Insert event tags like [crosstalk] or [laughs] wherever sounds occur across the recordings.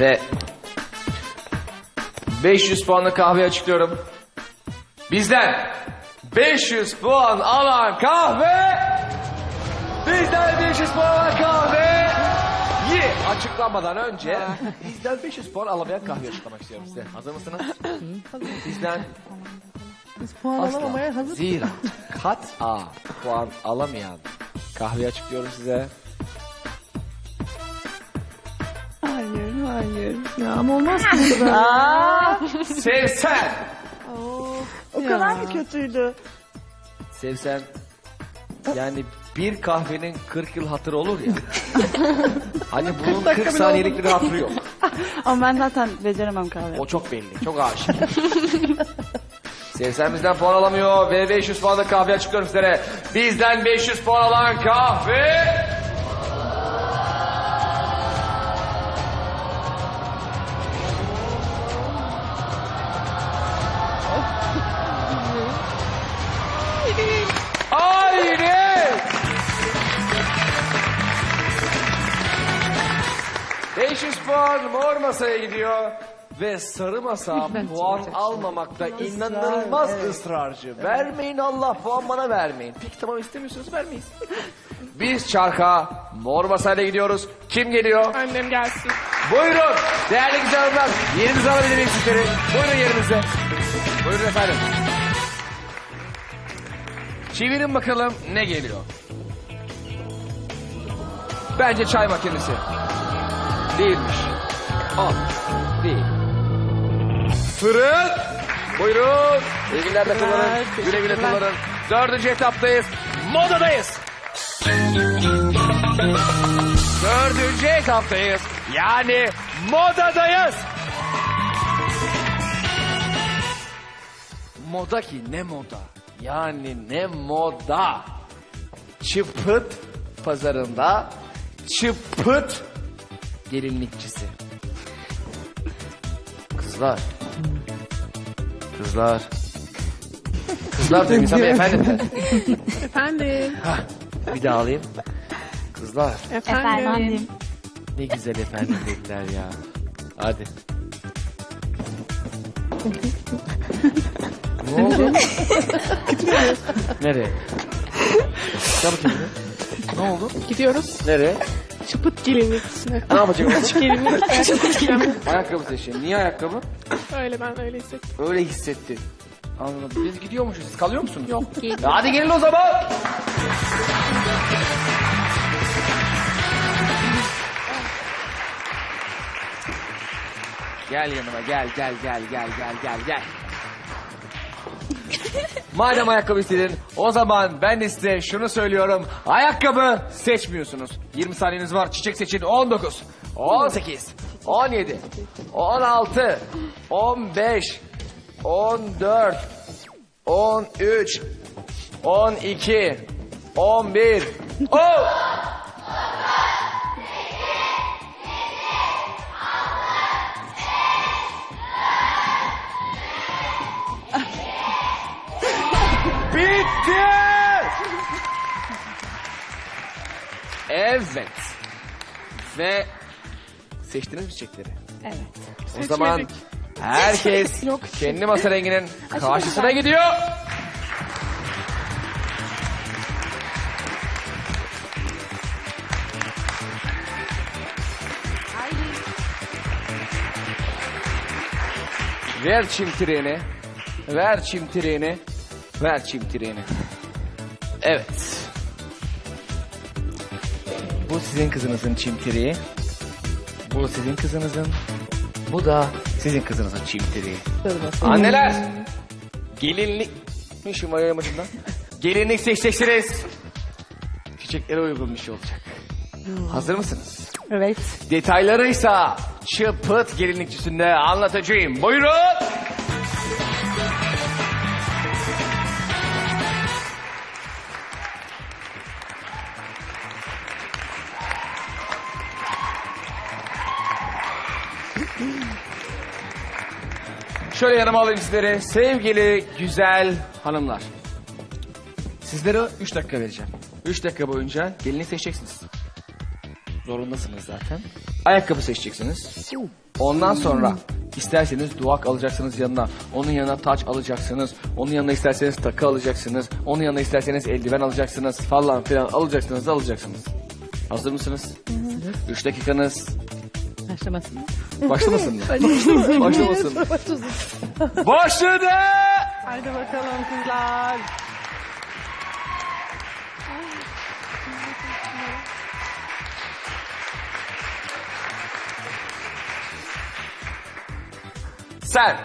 Ve 500 puanlı kahve açıklıyorum. Bizden 500 puan alan kahve Bizden 500 puan alan kahve Yi açıklamadan önce bizden 500 puan alamayan kahve açıklamak istiyorum size. Hazır mısınız? [laughs] Bizden Biz puan alamamaya hazır. zira kat A puan alamayan kahve açıklıyorum size. Hayır. Ya ama olmaz ki bu kadar. [laughs] Sevsen. o kadar mı kötüydü? Sevsen yani bir kahvenin 40 yıl hatırı olur ya. [laughs] hani bunun 40 saniyelik bir hatırı yok. [laughs] Ama ben zaten beceremem kahve. O çok belli. Çok aşık. Sevsen bizden puan alamıyor ve 500 puanlık kahve açıklıyorum sizlere. Bizden 500 puan alan kahve... puan mor masaya gidiyor. Ve sarı masa puan almamakta inanılmaz ısrarcı. Vermeyin Allah puan bana vermeyin. Peki tamam istemiyorsunuz vermeyiz. [laughs] Biz çarka mor masayla gidiyoruz. Kim geliyor? Annem gelsin. Buyurun değerli güzel hanımlar. Yerinizi alabilir miyim sizleri? Buyurun yerinize. Buyurun efendim. Çevirin bakalım ne geliyor. Bence çay makinesi. Değilmiş. Al. Değil. Fırın. Buyurun. İyi günler de kullanın. Güle güle kullanın. Dördüncü etaptayız. Modadayız. Dördüncü etaptayız. Yani modadayız. Moda ki ne moda? Yani ne moda? Çıpıt pazarında çıpıt gelinlikçisi. Kızlar. Kızlar. Kızlar diyorum insan efendim de. Efendim. Bir daha alayım. Kızlar. Efendim. Efendim. Ne güzel efendim dediler ya. Hadi. ne oldu? Nereye? Çabuk gidelim. Ne oldu? Gidiyoruz. Nereye? Çıpıt gelinlikçisine. Ne yapacağım? [laughs] Gelinlik. Ayakkabı seçeceğim. ayakkabı seçeyim. Niye ayakkabı? Öyle ben öyle hissettim. Öyle hissettin. Anladım. Biz gidiyormuşuz. Siz kalıyor musunuz? Yok değil. Ya Hadi gelin o zaman. Gel yanıma gel gel gel gel gel gel gel. Madem ayakkabı istedin o zaman ben de size şunu söylüyorum. Ayakkabı seçmiyorsunuz. 20 saniyeniz var. Çiçek seçin. 19, 18, 17, 16, 15, 14, 13, 12, 11, oh! Evet. Ve seçtiniz mi çiçekleri? Evet. O zaman Seçmedik. herkes Yok. kendi masa renginin karşısına gidiyor. Ver çimtireğini. Ver çimtireğini. Ver çimtireğini. Evet. Bu sizin kızınızın çimtireği. Bu sizin kızınızın. Bu da sizin kızınızın çimtireği. Anneler. Gelinlik. Ne işim var yayamacından? [laughs] Gelinlik seçeceksiniz. Çiçeklere uygun bir şey olacak. Hazır mısınız? Evet. Detaylarıysa çıpıt gelinlikçisinde anlatacağım. Buyurun. Şöyle yanıma alayım sizleri. Sevgili güzel hanımlar. Sizlere 3 dakika vereceğim. 3 dakika boyunca gelini seçeceksiniz. Zorundasınız zaten. ayakkabı seçeceksiniz. Ondan sonra isterseniz duvak alacaksınız yanına. Onun yanına taç alacaksınız. Onun yanına isterseniz takı alacaksınız. Onun yanına isterseniz eldiven alacaksınız falan filan alacaksınız alacaksınız. Hazır mısınız? Üç dakikanız Başlamasın. [laughs] başlamasın mı? Başlamasın? Başladı! Haydi bakalım kızlar. Sen.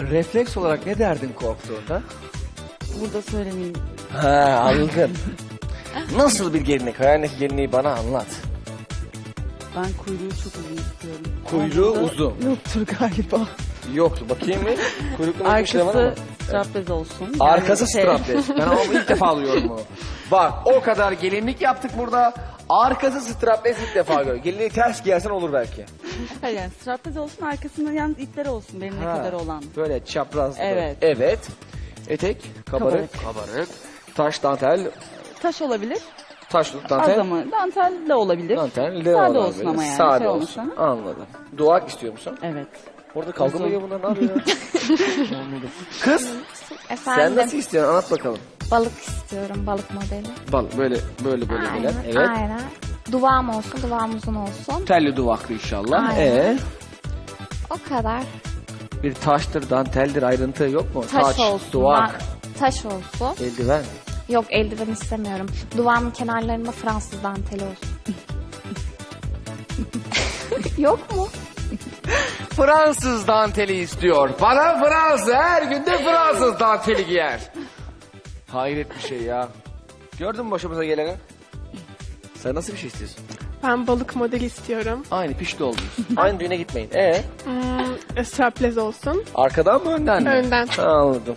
Refleks olarak ne derdin korktuğunda? Burada söylemeyeyim. Ha anladım. Nasıl bir gelinlik? Hayalindeki gelinliği bana anlat. Ben kuyruğu çok uzun istiyorum. Kuyruğu burada uzun. Yoktur galiba. Yoktu. Bakayım mı? Kuyruklu mu. Arkası straplez olsun. Yani Arkası şey- strapless. Ben ama ilk defa alıyorum bunu. Bak o kadar gelinlik yaptık burada. Arkası strapless ilk defa görüyorum. Gelinliği ters giyersen olur belki. Hayır yani straplez olsun arkasında yalnız ipleri olsun benim ne Ha, kadar olan. Böyle çapraz. Evet. Evet. Etek, kabarık, kabarık. Taş dantel, Taş olabilir. Taşlık Az dantel. ama dantel de olabilir. Dantel de Sade olabilir. olsun ama yani. Sade şey olsun. olmasa. Anladım. Duak istiyor musun? Evet. Orada kavga mı ediyor bunlar ne yapıyor ya? Anladım. [laughs] Kız Efendim, sen nasıl istiyorsun anlat bakalım. balık istiyorum, balık modeli. Bal böyle böyle böyle. Aynen, Evet. aynen. Duvağım olsun, duvağım uzun olsun. Telli duvaklı inşallah. Aynen. Ee, O kadar. bir taştır, danteldir ayrıntı yok mu? Taş, Taş, olsun. duvak, ben- taş olsun. eldiven. Yok eldiven istemiyorum. Duvağımın kenarlarında Fransız danteli olsun. [laughs] Yok mu? Fransız danteli istiyor. Bana Fransız her gün de Fransız danteli giyer. Hayret bir şey ya. Gördün mü başımıza geleni? Sen nasıl bir şey istiyorsun? Ben balık modeli istiyorum. Aynı pişti oldunuz. Aynı düğüne gitmeyin. Ee, Hmm, straplez olsun. arkadan mı önden mi? Önden. Ha, anladım.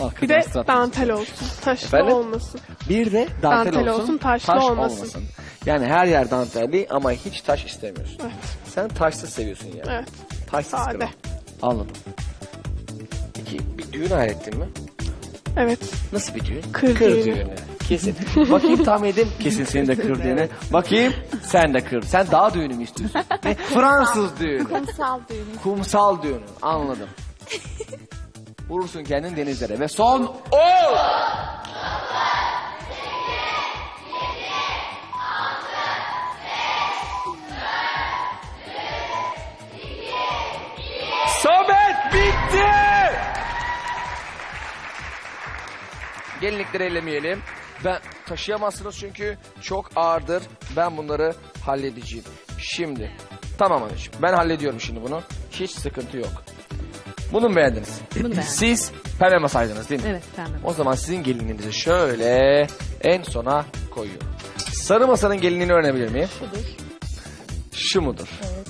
Arkadan Bir de dantel olsun. Taşlı Efendim? olmasın. Bir de dantel, Dantel olsun, olsun, taşlı taş olmasın. Yani her yer dantelli ama hiç taş istemiyorsun. Evet. Sen taşsız seviyorsun yani. Evet. Taşsız Sade. kral. Anladım. Peki bir düğün hayal ettin mi? Evet. Nasıl bir düğün? Kır düğünü. Kesin. Bakayım tahmin edeyim. Kesin senin de kır düğünü. Bakayım sen de kır. Sen dağ düğünü mü istiyorsun? [laughs] Ne? Fransız düğünü. Kumsal düğünü. Kumsal düğünü. Anladım. Vurursun kendin denizlere. Ve son o. Sohbet bitti. Gelinlikleri ellemeyelim. Ben taşıyamazsınız çünkü çok ağırdır. Ben bunları halledeceğim. Şimdi. Tamam anneciğim. Ben hallediyorum şimdi bunu. Hiç sıkıntı yok. Bunu mu beğendiniz? Bunu beğendim. Siz pembe masaydınız değil mi? Evet pembe. O zaman sizin gelinliğinizi şöyle en sona koyuyorum. Sarı masanın gelinliğini öğrenebilir miyim? Şudur. Şu mudur? Evet.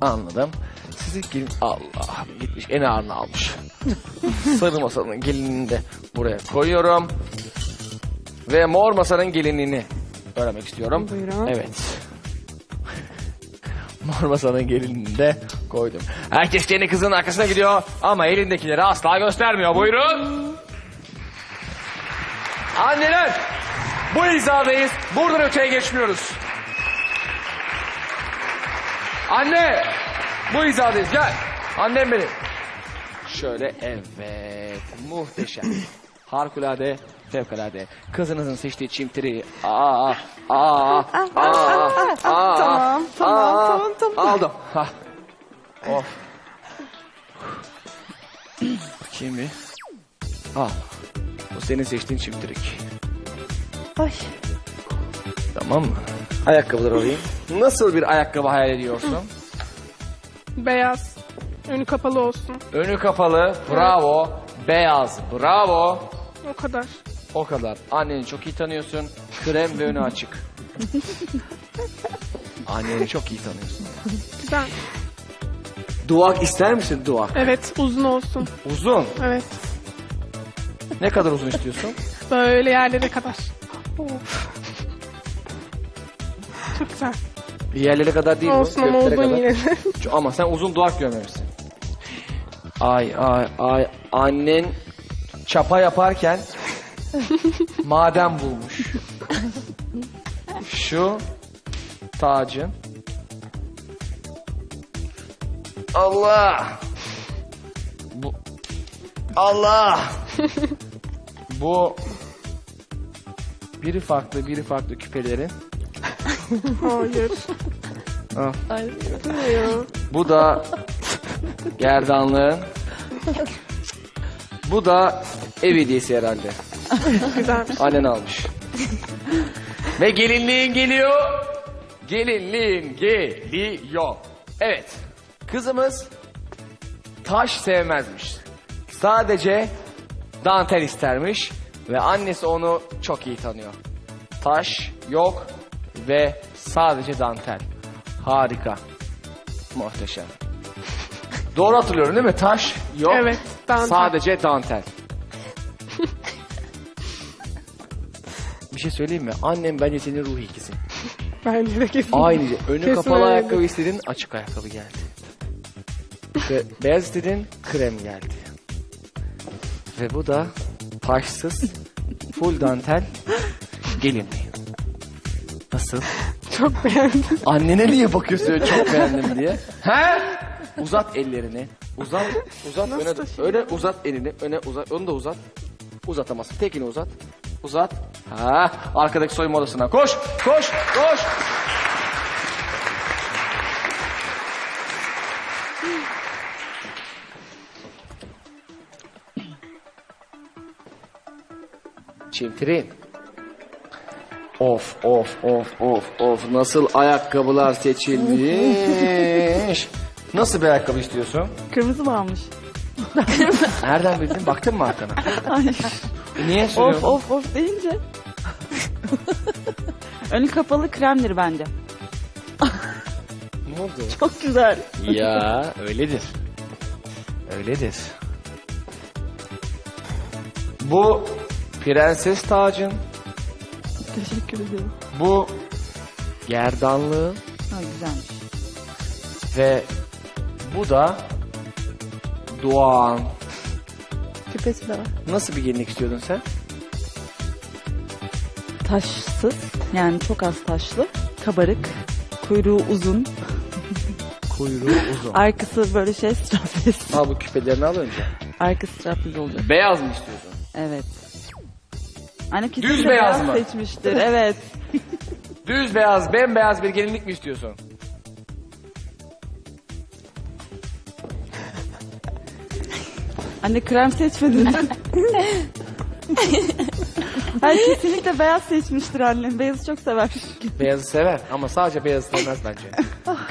Anladım. Sizin gelin... Allah gitmiş en ağırını almış. [laughs] Sarı masanın gelinliğini de buraya koyuyorum. Ve mor masanın gelinliğini öğrenmek istiyorum. Buyurun. Evet. [laughs] Mor masanın gelinliğini de koydum. Herkes kendi kızının arkasına gidiyor ama elindekileri asla göstermiyor. Buyurun. Anneler bu hizadayız. Buradan öteye geçmiyoruz. Anne bu hizadayız gel. Annem benim. Şöyle evet muhteşem. [coughs] Harikulade fevkalade. Kızınızın seçtiği çimtiri. Aa, aa, aa, aa, Tamam, tamam, tamam, tamam. Aldım. Hah. Of. Bakayım bir. Al. Bu senin seçtiğin çimdirik. Ay. Tamam mı? Ayakkabıları alayım. Nasıl bir ayakkabı hayal ediyorsun? Beyaz. Önü kapalı olsun. Önü kapalı. Bravo. Beyaz. Bravo. O kadar. O kadar. Anneni çok iyi tanıyorsun. Krem ve önü açık. [laughs] Anneni çok iyi tanıyorsun. Güzel. Duvak ister misin duvak? Evet uzun olsun. Uzun. Evet. Ne kadar uzun istiyorsun? [laughs] Böyle yerlere kadar. Of. Çok güzel. Yerlere kadar değil olsun bu. ama göklere uzun kadar. yine de. Ama sen uzun duvak görmemişsin. Ay ay ay annen çapa yaparken [laughs] maden bulmuş. Şu tacın. Allah. Bu Allah. [laughs] Bu biri farklı, biri farklı küpelerin. Hayır. Ha. Ay, Bu da gerdanlığın. Bu da ev hediyesi herhalde. Güzelmiş. Annen almış. Ve gelinliğin geliyor. Gelinliğin geliyor. Evet. Kızımız taş sevmezmiş. Sadece dantel istermiş. Ve annesi onu çok iyi tanıyor. Taş yok ve sadece dantel. Harika. Muhteşem. [laughs] Doğru hatırlıyorum değil mi? Taş yok. Evet, dantel. Sadece dantel. [laughs] Bir şey söyleyeyim mi? Annem bence senin ruh ikisi. Bence de kesin. Aynı. Önü Kesin kapalı öyle. ayakkabı istedin, açık ayakkabı geldi. Ve beyaz istedin, krem geldi. Ve bu da taşsız, full dantel gelinliği. Nasıl? Çok beğendim. Annene niye bakıyorsun öyle çok beğendim diye? He? Uzat ellerini. Uzat, uzat öne, öne uzat elini, öne uzat, onu da uzat. Uzatamazsın. Tekini uzat. Uzat. Ha, arkadaki soyunma odasına. Koş, koş, koş. Çimtirin. Of of of of of nasıl ayakkabılar seçilmiş. [laughs] Nasıl bir ayakkabı istiyorsun? Kırmızı mı almış? [laughs] Nereden bildin? Baktın mı arkana? Niye Of soruyorsun? of of deyince. [laughs] Önü kapalı kremdir bence. Ne oldu? Çok güzel. ya öyledir. Öyledir. Bu prenses tacın. Teşekkür ederim. Bu gerdanlığı Ha güzelmiş. ve bu da Doğan. küpesi de var. Nasıl bir gelinlik istiyordun sen? Taşsız yani çok az taşlı. Kabarık. Kuyruğu uzun. Kuyruğu uzun. [laughs] Arkası böyle şey strapless. Al bu küpelerini al önce. Arkası strapless olacak. Beyaz mı istiyorsun? Evet. Anne kesin Düz beyaz mı? seçmiştir. Evet. Düz beyaz, bembeyaz bir gelinlik mi istiyorsun? Anne krem seçmedin. Hayır kesinlikle beyaz seçmiştir annem. Beyazı çok sever. Beyazı sever ama sadece beyazı sevmez bence.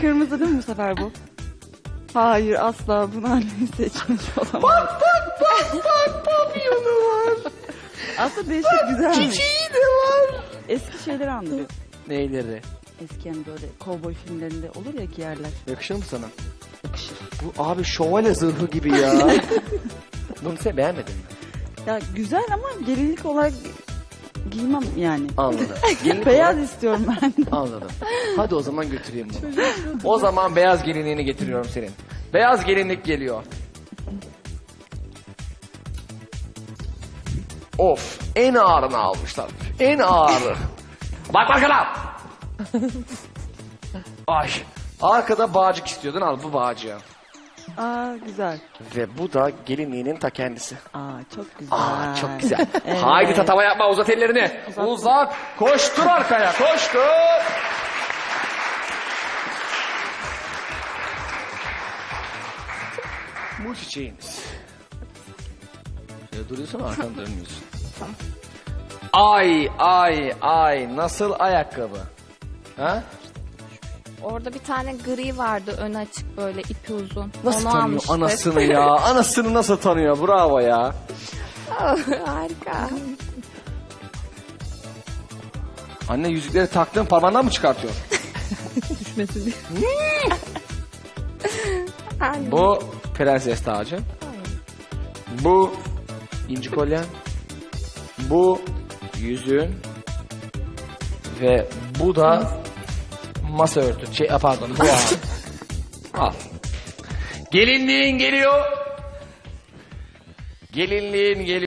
Kırmızı değil mi bu sefer bu? Hayır asla bunu annem seçmiş olamaz. Bak bak bak bak papyonu var. Aslında değişik güzel. Çiçeği de var. Eski şeyleri andırıyor. Neyleri? Eski yani böyle kovboy filmlerinde olur ya giyerler. Yakışır mı sana? Yakışır. Bu abi şövalye zırhı gibi ya. [laughs] Bunu sen beğenmedin mi? Ya güzel ama gelinlik olarak giymem yani. Anladım. [laughs] Gelinlik Beyaz olarak- istiyorum ben. Anladım. Hadi o zaman götüreyim bunu. o zaman beyaz gelinliğini getiriyorum senin. Beyaz gelinlik geliyor. Of en ağırını almışlar. En ağırı. Bak bakalım. [laughs] Ay. Arkada bağcık istiyordun al bu bağcığı. Aa güzel. Ve bu da gelinliğinin ta kendisi. Aa çok güzel. Aa çok güzel. Evet. Haydi tatava yapma uzat ellerini. Uzat. Koştur arkaya koştur. Bu çiçeğiniz. Şöyle duruyorsun arkanı dönmüyorsun. Ay ay ay nasıl ayakkabı? Ha? Orada bir tane gri vardı önü açık böyle ipi uzun. Nasıl Onu tanıyor almıştık. anasını ya? [laughs] Anasını nasıl tanıyor? Bravo ya. Harika. Anne yüzükleri taktığın parmağından mı çıkartıyor? [laughs] Düşmesin diye. Bu prenses tacı. Bu inci kolyen. Bu yüzüğün. Ve bu da masa örtü. Şey pardon bu al. [laughs] al. Gelinliğin geliyor. Gelinliğin geliyor.